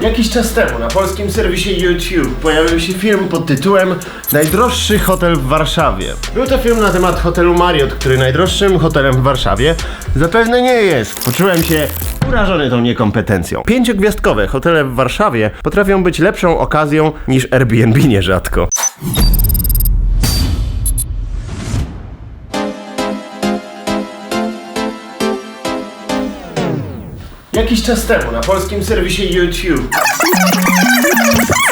Jakiś czas temu na polskim serwisie YouTube pojawił się film pod tytułem Najdroższy hotel w Warszawie. Był to film na temat hotelu Marriott, który najdroższym hotelem w Warszawie zapewne nie jest. Poczułem się urażony tą niekompetencją. Pięciogwiazdkowe hotele w Warszawie potrafią być lepszą okazją niż Airbnb nierzadko. Jakiś czas temu na polskim serwisie YouTube.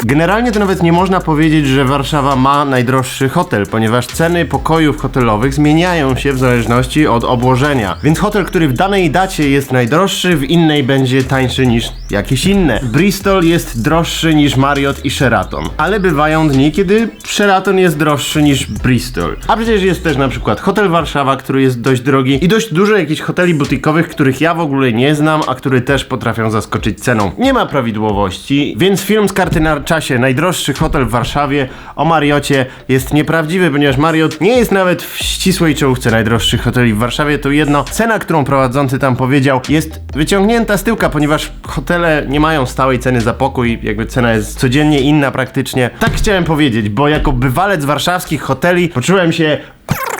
Generalnie to nawet nie można powiedzieć, że Warszawa ma najdroższy hotel, ponieważ ceny pokojów hotelowych zmieniają się w zależności od obłożenia. Więc hotel, który w danej dacie jest najdroższy, w innej będzie tańszy niż jakieś inne. Bristol jest droższy niż Marriott i Sheraton, ale bywają dni, kiedy Sheraton jest droższy niż Bristol. A przecież jest też na przykład Hotel Warszawa, który jest dość drogi i dość dużo jakichś hoteli butikowych, których ja w ogóle nie znam, a które też potrafią zaskoczyć ceną. Nie ma prawidłowości, więc film z karty na czasie Najdroższy hotel w Warszawie o Mariocie jest nieprawdziwy, ponieważ Mariot nie jest nawet w ścisłej czołówce najdroższych hoteli w Warszawie. To jedno, cena, którą prowadzący tam powiedział, jest wyciągnięta z tyłka, ponieważ hotele nie mają stałej ceny za pokój, jakby cena jest codziennie inna praktycznie. Tak chciałem powiedzieć, bo jako bywalec warszawskich hoteli poczułem się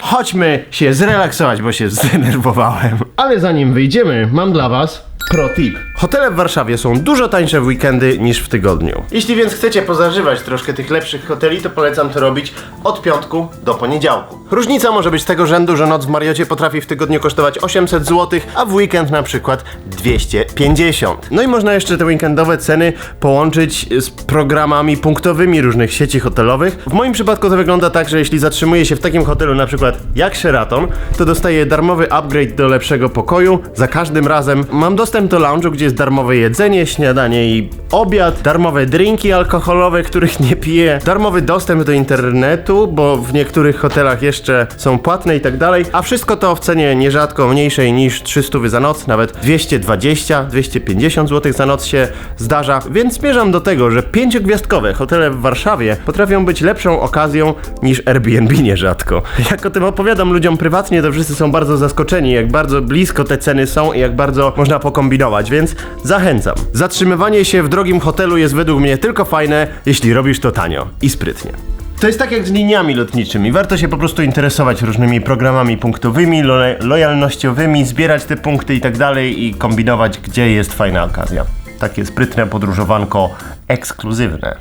Chodźmy się zrelaksować, bo się zdenerwowałem. Ale zanim wyjdziemy, mam dla was pro tip. Hotele w Warszawie są dużo tańsze w weekendy niż w tygodniu. Jeśli więc chcecie pozażywać troszkę tych lepszych hoteli, to polecam to robić od piątku do poniedziałku. Różnica może być tego rzędu, że noc w Mariocie potrafi w tygodniu kosztować 800 zł, a w weekend na przykład 250. No i można jeszcze te weekendowe ceny połączyć z programami punktowymi różnych sieci hotelowych. W moim przypadku to wygląda tak, że jeśli zatrzymuję się w takim hotelu na przykład jak Sheraton, to dostaję darmowy upgrade do lepszego pokoju. Za każdym razem mam dostęp do lounge'u, gdzie jest darmowe jedzenie, śniadanie i obiad, darmowe drinki alkoholowe, których nie piję, darmowy dostęp do internetu, bo w niektórych hotelach jeszcze są płatne i tak dalej, a wszystko to w cenie nierzadko mniejszej niż 300 za noc, nawet 220-250 zł za noc się zdarza, więc zmierzam do tego, że pięciogwiazdkowe hotele w Warszawie potrafią być lepszą okazją niż Airbnb nierzadko. Jak o tym opowiadam ludziom prywatnie, to wszyscy są bardzo zaskoczeni, jak bardzo blisko te ceny są i jak bardzo można pokombinować, więc zachęcam. Zatrzymywanie się w drogim hotelu jest według mnie tylko fajne, jeśli robisz to tanio i sprytnie. To jest tak jak z liniami lotniczymi. Warto się po prostu interesować różnymi programami punktowymi, lo lojalnościowymi, zbierać te punkty i tak dalej i kombinować, gdzie jest fajna okazja. Takie sprytne podróżowanko ekskluzywne.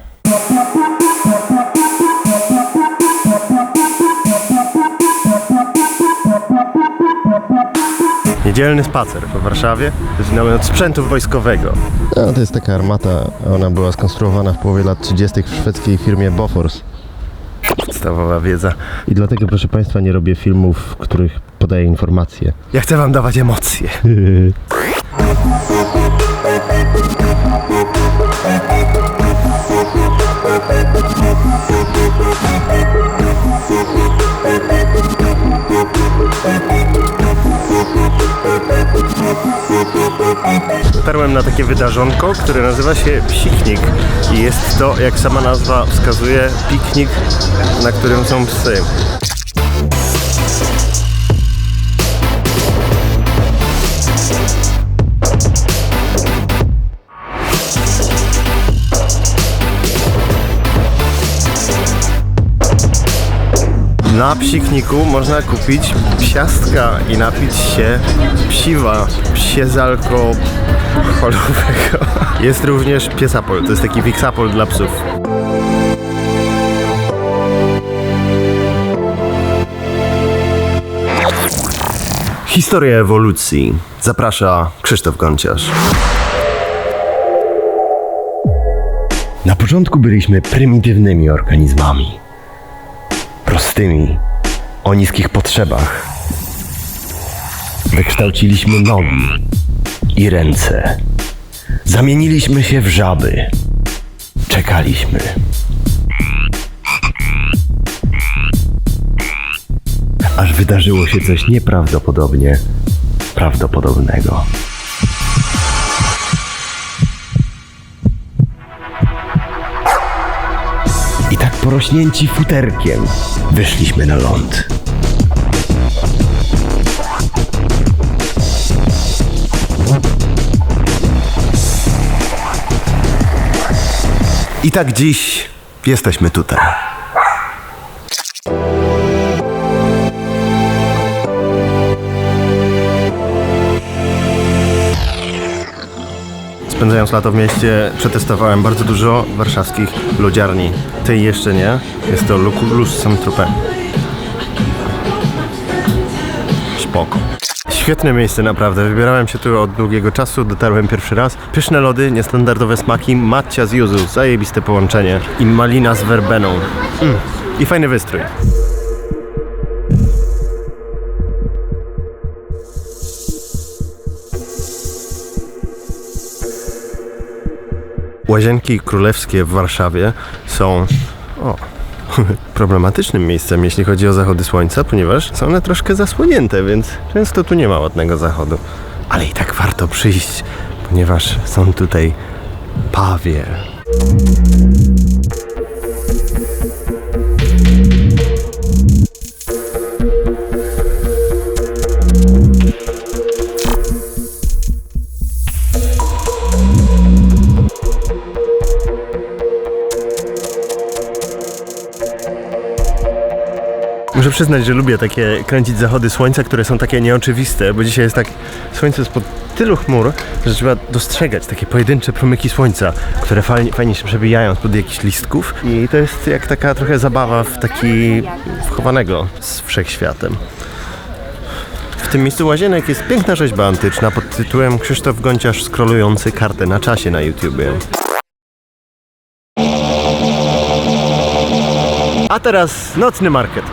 Niedzielny spacer po Warszawie, zaczynamy od sprzętu wojskowego. No, to jest taka armata, ona była skonstruowana w połowie lat 30. w szwedzkiej firmie Bofors. Podstawowa wiedza. I dlatego, proszę Państwa, nie robię filmów, w których podaję informacje. Ja chcę wam dawać emocje. Dotarłem na takie wydarzonko, które nazywa się Psiknik i jest to, jak sama nazwa wskazuje, piknik, na którym są psy. Na psikniku można kupić psiastka i napić się psiwa, psiezalko holowego. Jest również piesapol, to jest taki wiksapol dla psów. Historia ewolucji. Zaprasza Krzysztof Gonciarz. Na początku byliśmy prymitywnymi organizmami prostymi, o niskich potrzebach. Wykształciliśmy nogi i ręce. Zamieniliśmy się w żaby. Czekaliśmy. Aż wydarzyło się coś nieprawdopodobnie prawdopodobnego. Porośnięci futerkiem wyszliśmy na ląd. I tak dziś jesteśmy tutaj. Spędzając lato w mieście, przetestowałem bardzo dużo warszawskich lodziarni. Tej jeszcze nie. Jest to Luculus Saint-Tropez. Spoko. Świetne miejsce naprawdę. Wybierałem się tu od długiego czasu, dotarłem pierwszy raz. Pyszne lody, niestandardowe smaki, matcia z yuzu, zajebiste połączenie i malina z werbeną. Mm. I fajny wystrój. Łazienki królewskie w Warszawie są o, problematycznym miejscem, jeśli chodzi o zachody słońca, ponieważ są one troszkę zasłonięte, więc często tu nie ma ładnego zachodu. Ale i tak warto przyjść, ponieważ są tutaj pawie. Muszę przyznać, że lubię takie kręcić zachody słońca, które są takie nieoczywiste, bo dzisiaj jest tak słońce spod tylu chmur, że trzeba dostrzegać takie pojedyncze promyki słońca, które fajnie, fajnie się przebijają spod jakichś listków i to jest jak taka trochę zabawa w taki wchowanego z wszechświatem. W tym miejscu łazienek jest piękna rzeźba antyczna pod tytułem Krzysztof Gonciarz skrolujący kartę na czasie na YouTubie. A teraz nocny market.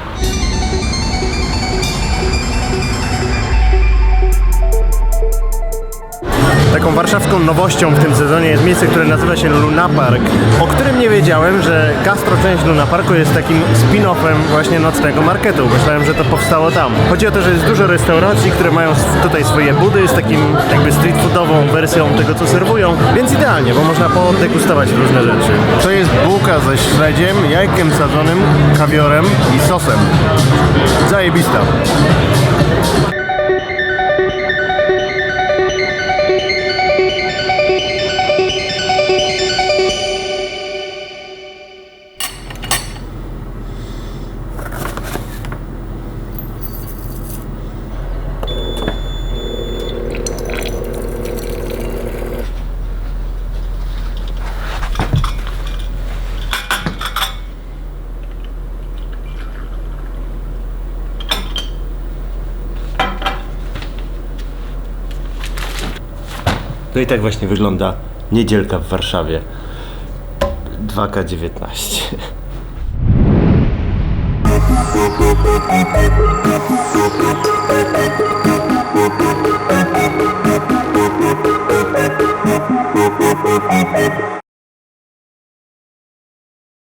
Taką warszawską nowością w tym sezonie jest miejsce, które nazywa się Luna Park, o którym nie wiedziałem, że gastro część Luna Parku jest takim spin-offem właśnie nocnego marketu. Myślałem, że to powstało tam. Chodzi o to, że jest dużo restauracji, które mają tutaj swoje budy z takim jakby street foodową wersją tego, co serwują, więc idealnie, bo można podegustować różne rzeczy. To jest bułka ze śledziem, jajkiem sadzonym, kawiorem i sosem. Zajebista. No i tak właśnie wygląda niedzielka w Warszawie. 2K19.